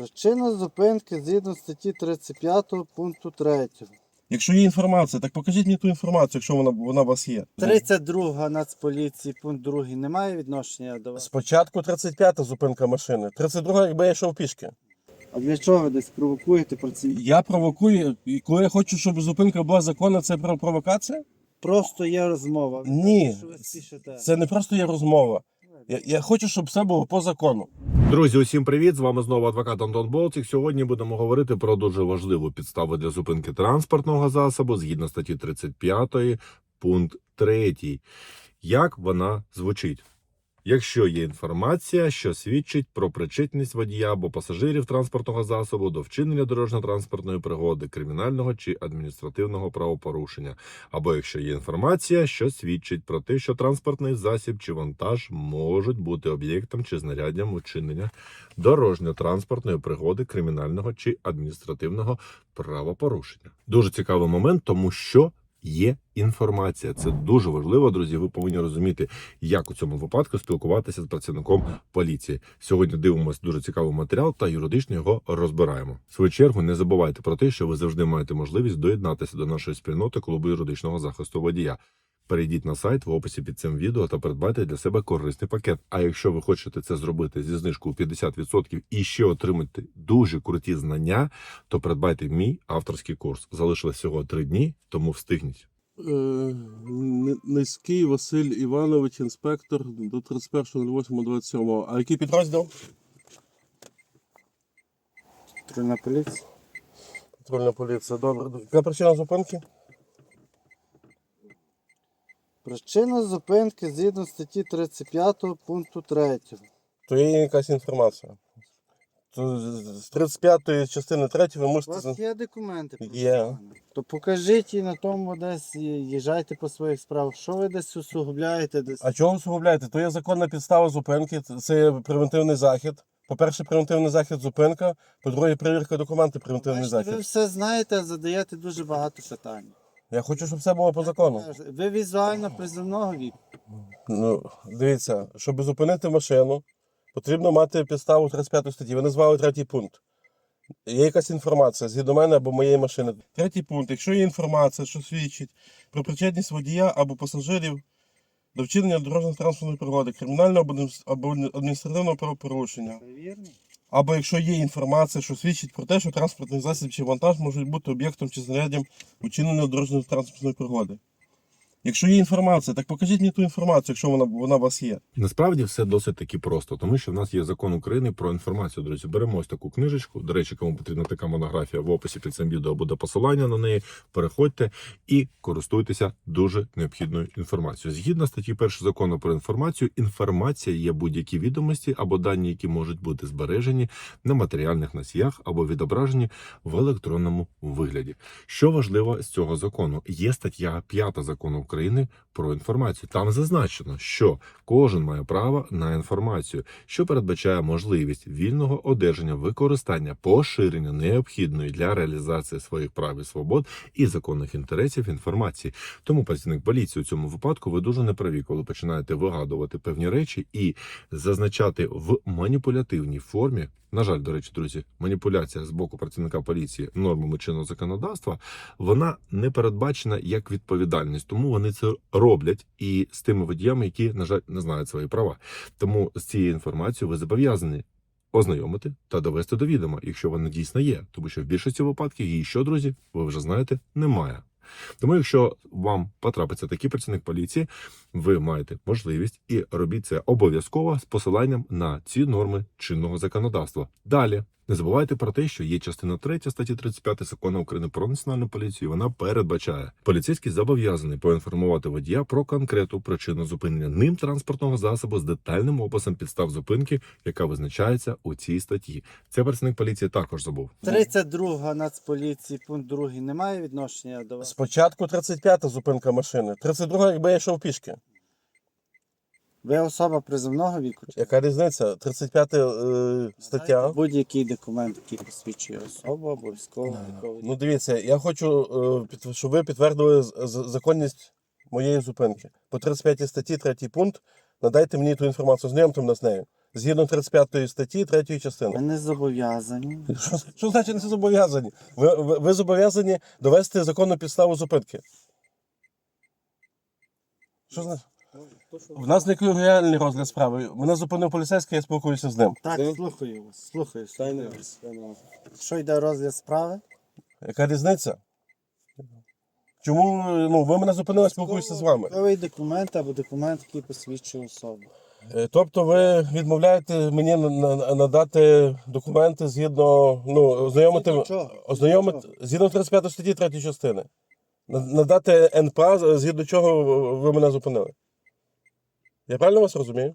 Причина зупинки згідно статті 35 пункту 3. Якщо є інформація, так покажіть мені ту інформацію, якщо вона, вона у вас є. 32 Нацполіції, пункт 2 не має відношення до вас. Спочатку 35-та зупинка машини. 32-га, якби я йшов пішки. А для чого ви десь провокуєте про ці? Я провокую, і коли я хочу, щоб зупинка була законна, це про провокація? Просто є розмова. Ні. Що ви спішите? Це не просто є розмова. Я, я хочу, щоб все було по закону. Друзі, усім привіт! З вами знову адвокат Антон Болтик. Сьогодні будемо говорити про дуже важливу підставу для зупинки транспортного засобу згідно статті 35 пункт 3. Як вона звучить? Якщо є інформація, що свідчить про причетність водія або пасажирів транспортного засобу до вчинення дорожньо-транспортної пригоди, кримінального чи адміністративного правопорушення, або якщо є інформація, що свідчить про те, що транспортний засіб чи вантаж можуть бути об'єктом чи знаряддям учинення дорожньо-транспортної пригоди, кримінального чи адміністративного правопорушення. Дуже цікавий момент, тому що є інформація. Це дуже важливо, друзі. Ви повинні розуміти, як у цьому випадку спілкуватися з працівником поліції. Сьогодні дивимося дуже цікавий матеріал та юридично його розбираємо. В свою чергу не забувайте про те, що ви завжди маєте можливість доєднатися до нашої спільноти клубу юридичного захисту водія. Перейдіть на сайт в описі під цим відео та придбайте для себе корисний пакет. А якщо ви хочете це зробити зі знижкою 50% і ще отримати дуже круті знання, то придбайте мій авторський курс. Залишилось всього три дні, тому встигніть. Е, Низький Василь Іванович, інспектор до 31.08.27. А який Підрозділ Патрульна поліція. патрульна поліція. Добре. Яка причина зупинки? Причина зупинки згідно статті 35 пункту 3. То є якась інформація. То з- з 35-ї частини 3 ви У можете. вас є документи? прошу Є. пана? То покажіть і на тому десь і їжджайте по своїх справах. Що ви десь усугубляєте десь? А чого усугубляєте? То є законна підстава зупинки, це є превентивний захід. По-перше, превентивний захід зупинка, по-друге, перевірка документів, превентивний Бачите, ви захід. все знаєте, а задаєте дуже багато питань. Я хочу, щоб все було по закону. Ви візуально приземного віку. Ну, дивіться, щоб зупинити машину, потрібно мати підставу 35 статті. Ви назвали третій пункт. Є якась інформація згідно мене або моєї машини. Третій пункт. Якщо є інформація, що свідчить про причетність водія або пасажирів до вчинення дорожньо-транспортної пригоди, кримінального або адміністративного правопорушення, Ви вірні? Або якщо є інформація, що свідчить про те, що транспортний засіб чи вантаж можуть бути об'єктом чи знаряддям учинення дорожньо-транспортної пригоди. Якщо є інформація, так покажіть мені ту інформацію, якщо вона, вона у вас є. Насправді все досить таки просто, тому що в нас є закон України про інформацію. Друзі, беремо ось таку книжечку. До речі, кому потрібна така монографія в описі під цим відео буде посилання на неї. Переходьте і користуйтеся дуже необхідною інформацією. Згідно статті 1 закону про інформацію, інформація є будь-які відомості або дані, які можуть бути збережені на матеріальних носіях або відображені в електронному вигляді. Що важливо з цього закону? Є стаття 5 закону України про інформацію. Там зазначено, що кожен має право на інформацію, що передбачає можливість вільного одержання, використання, поширення необхідної для реалізації своїх прав і свобод і законних інтересів інформації. Тому працівник поліції у цьому випадку ви дуже неправі, коли починаєте вигадувати певні речі і зазначати в маніпулятивній формі. На жаль, до речі, друзі, маніпуляція з боку працівника поліції нормами чинного законодавства вона не передбачена як відповідальність, тому вони це роблять і з тими водіями, які на жаль не знають свої права. Тому з цією інформацією ви зобов'язані ознайомити та довести до відома, якщо вона дійсно є, тому що в більшості випадків її що, друзі, ви вже знаєте, немає. Тому, якщо вам потрапиться такий працівник поліції, ви маєте можливість і робіть це обов'язково з посиланням на ці норми чинного законодавства. Далі не забувайте про те, що є частина 3 статті 35 закону України про національну поліцію. Вона передбачає поліцейський зобов'язаний поінформувати водія про конкретну причину зупинення ним транспортного засобу з детальним описом підстав зупинки, яка визначається у цій статті. Це працівник поліції також забув. 32 Нацполіції, пункт 2 не має відношення до вас. Спочатку 35-та зупинка машини. 32-га, якби я йшов пішки. Ви особа приземного віку? чи? Яка різниця? 35 е, стаття. Будь-який документ, який посвідчує особу або військового. Ну дивіться, я хочу, е, під- щоб ви підтвердили з- з- законність моєї зупинки. По 35 статті, третій пункт, надайте мені ту інформацію, знайомте мене з нею. згідно 35 статті 3 частини. Ми не зобов'язані. Що, що значить не зобов'язані? Ви, ви, ви зобов'язані довести законну підставу зупинки. Що значить? В нас не колегіальний розгляд справи. Мене зупинив поліцейський, я спілкуюся з ним. Так, слухаю вас, слухаю. слухаю. Що йде розгляд справи? Яка різниця? Чому ну, ви мене зупинили, я спілкуюся з вами? Військовий документ або документ, який посвідчує особу. Е, Тобто ви відмовляєте мені на- на- надати документи згідно, ну, ознайомити, Згідно чого? ознайомити згідно 35 статті 3 частини. На- Надати НПА, згідно чого ви мене зупинили. Я правильно вас розумію?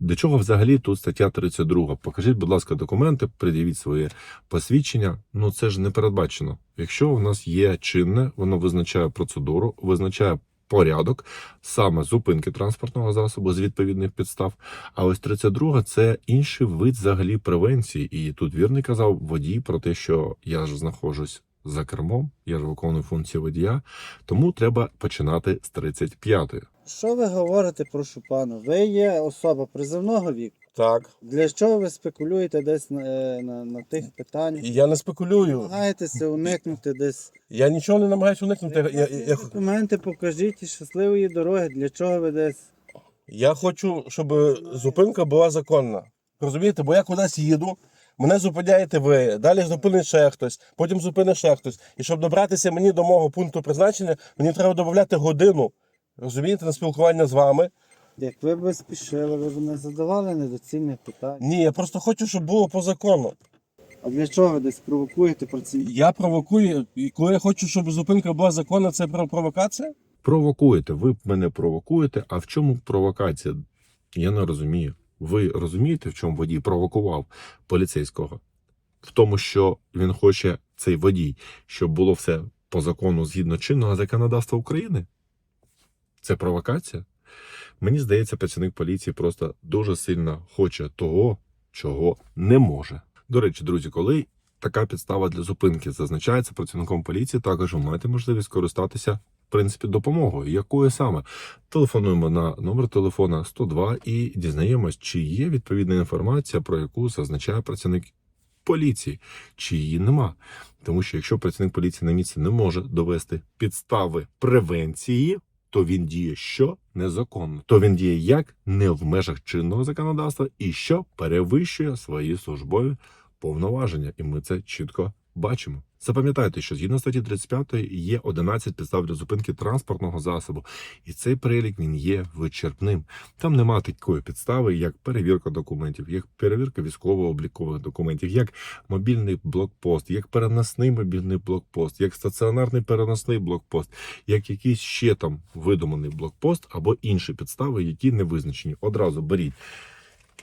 До чого взагалі тут стаття 32? Покажіть, будь ласка, документи, пред'явіть своє посвідчення. Ну це ж не передбачено. Якщо у нас є чинне, воно визначає процедуру, визначає порядок саме зупинки транспортного засобу з відповідних підстав. А ось 32 це інший вид взагалі превенції. І тут вірний казав водій про те, що я ж знаходжусь за кермом, я ж виконую функції водія, тому треба починати з 35-ї. Що ви говорите, прошу пана? Ви є особа призовного віку. Так. Для чого ви спекулюєте десь на, е, на, на тих питаннях? Я не спекулюю. Намагаєтеся уникнути десь. Я нічого не намагаюся уникнути. Я, я, я, Документи покажіть і щасливої дороги. Для чого ви десь? я хочу, щоб зупинка була законна. Розумієте, бо я кудись їду, мене зупиняєте ви, далі зупинить ще хтось, потім зупинить ще хтось. І щоб добратися мені до мого пункту призначення, мені треба додати годину. Розумієте, на спілкування з вами. Як ви б спішили, ви б не задавали недоцільних питань. Ні, я просто хочу, щоб було по закону. А для чого ви десь провокуєте про ці? Я провокую, і коли я хочу, щоб зупинка була законна, це про провокація? Провокуєте, ви мене провокуєте. А в чому провокація? Я не розумію. Ви розумієте, в чому водій провокував поліцейського? В тому, що він хоче цей водій, щоб було все по закону згідно чинного законодавства України? Це провокація? Мені здається, працівник поліції просто дуже сильно хоче того, чого не може. До речі, друзі, коли така підстава для зупинки зазначається працівником поліції, також ви маєте можливість користатися в принципі допомогою. Якою саме телефонуємо на номер телефона 102 і дізнаємось, чи є відповідна інформація, про яку зазначає працівник поліції, чи її нема. Тому що якщо працівник поліції на місці не може довести підстави превенції, то він діє що? Незаконно, то він діє як? Не в межах чинного законодавства і що перевищує свої службові повноваження, і ми це чітко бачимо. Запам'ятайте, що згідно статті 35 є 11 підстав для зупинки транспортного засобу, і цей перелік він є вичерпним. Там нема такої підстави, як перевірка документів, як перевірка військово-облікових документів, як мобільний блокпост, як переносний мобільний блокпост, як стаціонарний переносний блокпост, як якийсь ще там видуманий блокпост або інші підстави, які не визначені. Одразу беріть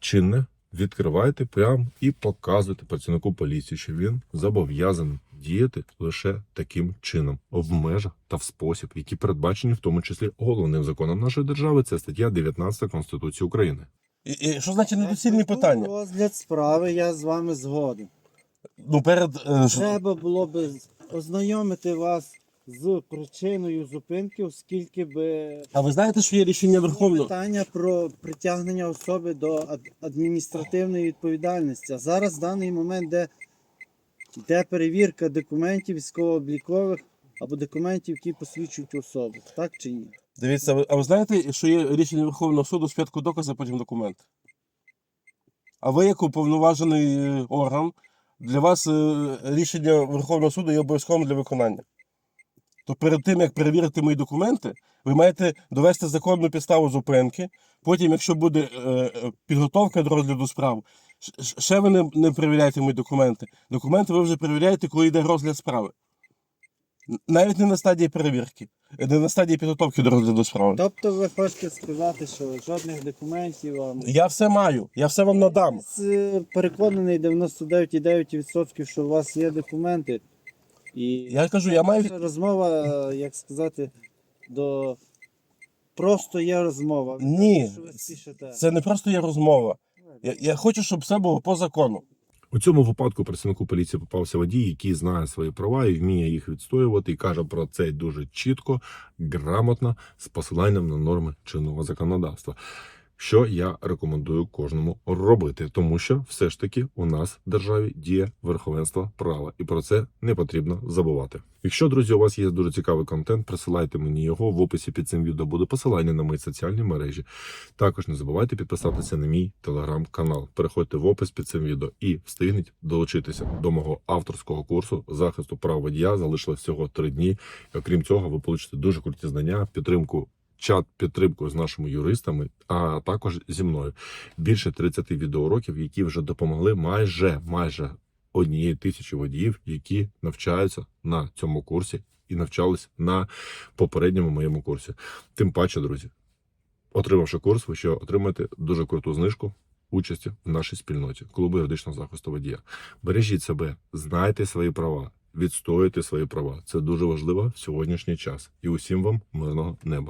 чинне, відкривайте прям і показуйте працівнику поліції, що він зобов'язаний діяти лише таким чином, в межах та в спосіб, які передбачені в тому числі головним законом нашої держави. Це стаття 19 Конституції України. І, і що значить недоцільні питання? Розгляд справи, я з вами згоден. Ну, перед. е, Треба було б ознайомити вас з причиною зупинки, оскільки би А ви знаєте, що є рішення Верховного? питання про притягнення особи до ад- адміністративної відповідальності. А зараз в даний момент, де йде перевірка документів військово-облікових або документів, які посвідчують особу. Так чи ні? Дивіться, ви- а ви знаєте, що є рішення Верховного суду спочатку докази, потім документ? А ви, як уповноважений е, орган, для вас е, рішення Верховного суду є обов'язковим для виконання. То перед тим, як перевірити мої документи, ви маєте довести законну підставу зупинки. Потім, якщо буде е, е, підготовка до розгляду справ, ще ви не, не перевіряєте мої документи. Документи ви вже перевіряєте, коли йде розгляд справи. Навіть не на стадії перевірки, не на стадії підготовки до розгляду справи. Тобто ви хочете сказати, що жодних документів вам. Я все маю, я все вам надам. З- Переконаний 99,9%, що у вас є документи. І Я кажу, я маю. Розмова, як сказати, до просто є розмова. Ні? Це не просто є розмова. Я, я хочу, щоб все було по закону. У цьому випадку працівнику поліції попався водій, який знає свої права і вміє їх відстоювати, і каже про це дуже чітко, грамотно, з посиланням на норми чинного законодавства. Що я рекомендую кожному робити, тому що все ж таки у нас в державі діє верховенство права, і про це не потрібно забувати. Якщо друзі, у вас є дуже цікавий контент, присилайте мені його в описі під цим відео буде посилання на мої соціальні мережі. Також не забувайте підписатися на мій телеграм-канал. Переходьте в опис під цим відео і встигніть долучитися до мого авторського курсу захисту прав водія. Залишилось всього три дні. Окрім цього, ви получите дуже круті знання, підтримку. Чат підтримку з нашими юристами, а також зі мною більше 30 відеоуроків, які вже допомогли майже майже однієї тисячі водіїв, які навчаються на цьому курсі і навчались на попередньому моєму курсі. Тим паче, друзі, отримавши курс, ви ще отримаєте дуже круту знижку участі в нашій спільноті клубу юридичного захисту водія. Бережіть себе, знайте свої права, відстоюйте свої права. Це дуже важливо в сьогоднішній час. І усім вам мирного неба.